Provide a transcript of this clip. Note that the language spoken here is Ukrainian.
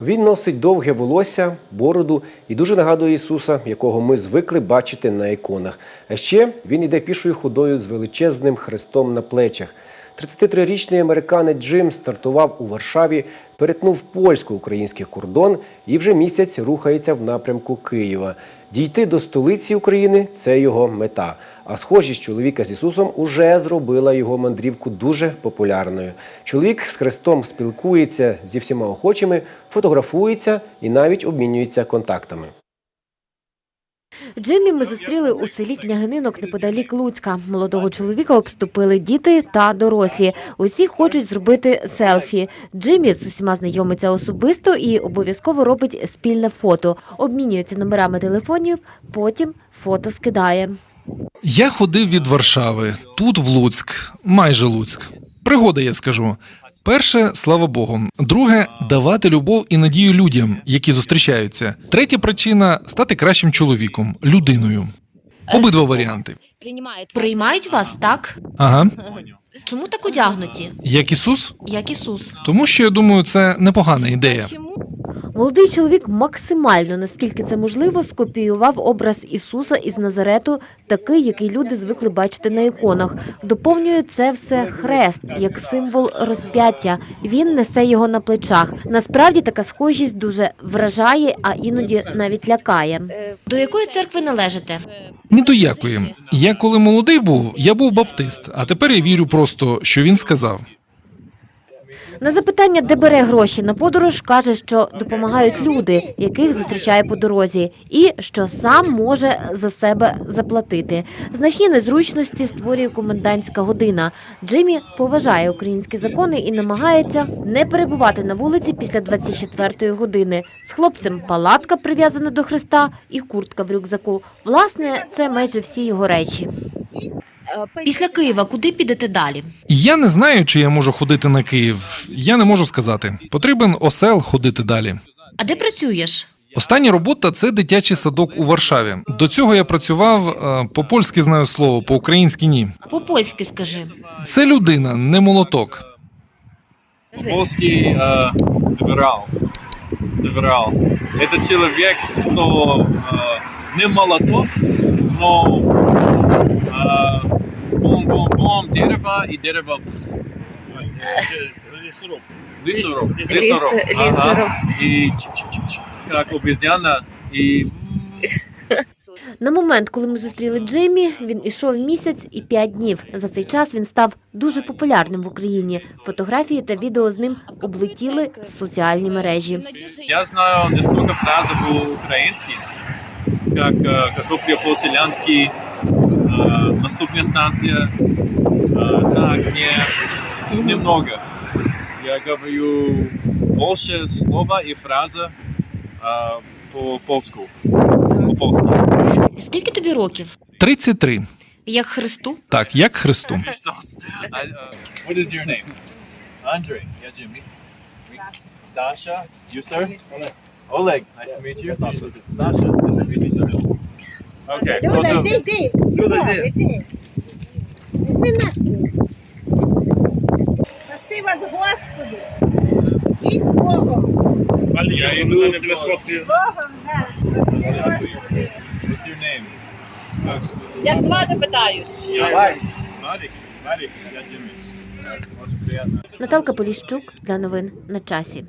Він носить довге волосся, бороду і дуже нагадує Ісуса, якого ми звикли бачити на іконах. А ще він іде пішою ходою з величезним хрестом на плечах. 33-річний американець Джим стартував у Варшаві, перетнув польсько-український кордон і вже місяць рухається в напрямку Києва. Дійти до столиці України це його мета. А схожість чоловіка з Ісусом уже зробила його мандрівку дуже популярною. Чоловік з хрестом спілкується зі всіма охочими, фотографується і навіть обмінюється контактами. Джиммі ми зустріли у селі Княгининок неподалік Луцька. Молодого чоловіка обступили діти та дорослі. Усі хочуть зробити селфі. Джиммі з усіма знайомиться особисто і обов'язково робить спільне фото. Обмінюється номерами телефонів, потім фото скидає. Я ходив від Варшави, тут в Луцьк, майже Луцьк. Пригода, я скажу. Перше, слава Богу. Друге, давати любов і надію людям, які зустрічаються. Третя причина стати кращим чоловіком, людиною. Обидва варіанти. Приймають вас так? Ага, Чому так одягнуті, як Ісус? як Ісус? Тому що я думаю, це непогана ідея. Молодий чоловік максимально, наскільки це можливо, скопіював образ Ісуса із Назарету, такий, який люди звикли бачити на іконах. Доповнює це все хрест як символ розп'яття. Він несе його на плечах. Насправді така схожість дуже вражає, а іноді навіть лякає. До якої церкви належите? Ні до якої. Я коли молодий був, я був баптист, а тепер я вірю просто, що він сказав. На запитання, де бере гроші на подорож, каже, що допомагають люди, яких зустрічає по дорозі, і що сам може за себе заплатити. Значні незручності створює комендантська година. Джиммі поважає українські закони і намагається не перебувати на вулиці після 24-ї години. З хлопцем палатка прив'язана до хреста і куртка в рюкзаку. Власне, це майже всі його речі. Після Києва куди підете далі? Я не знаю, чи я можу ходити на Київ. Я не можу сказати. Потрібен осел ходити далі. А де працюєш? Остання робота це дитячий садок у Варшаві. До цього я працював е, по-польськи знаю слово, по-українськи ні. По-польськи скажи. Це людина, не молоток. Полский э, дверал. Дверал. Это человек, кто э, не молоток, но э, бум-бум-бум, дерево и дерево. Лесоруб. Лесоруб. Лесоруб. Ага. И ч-ч-ч-ч, как обезьяна. И На момент, коли ми зустріли Джиммі, він ішов місяць і п'ять днів. За цей час він став дуже популярним в Україні. Фотографії та відео з ним облетіли соціальні мережі. я знаю несколько фраз по-украински, как э, картопля по-селянски, э, наступная станция. Э, так, не, немного. Я говорю больше слова и фраза э, по-польску. По-польски. Скільки тобі років? 33. Як Христу? Так, як Христу. I, uh, what is your name? Andre. Yeah, Jimmy. Dasha. You, sir? Oleg. Nice to meet you. Sasha. Sasha. Nice to meet you, sir. Okay. Люда, photo. йди, йди. Люда, Люда, йди. йди. Візьми нахід. Спаси вас, Господи. І з Богом. Я иду с Богом. З Богом, да. Спаси, Господи. What's your name? Як звати питаю? Я Марик. Марик. Марик. Я. Очень приятно. Наталка Поліщук для новин на часі.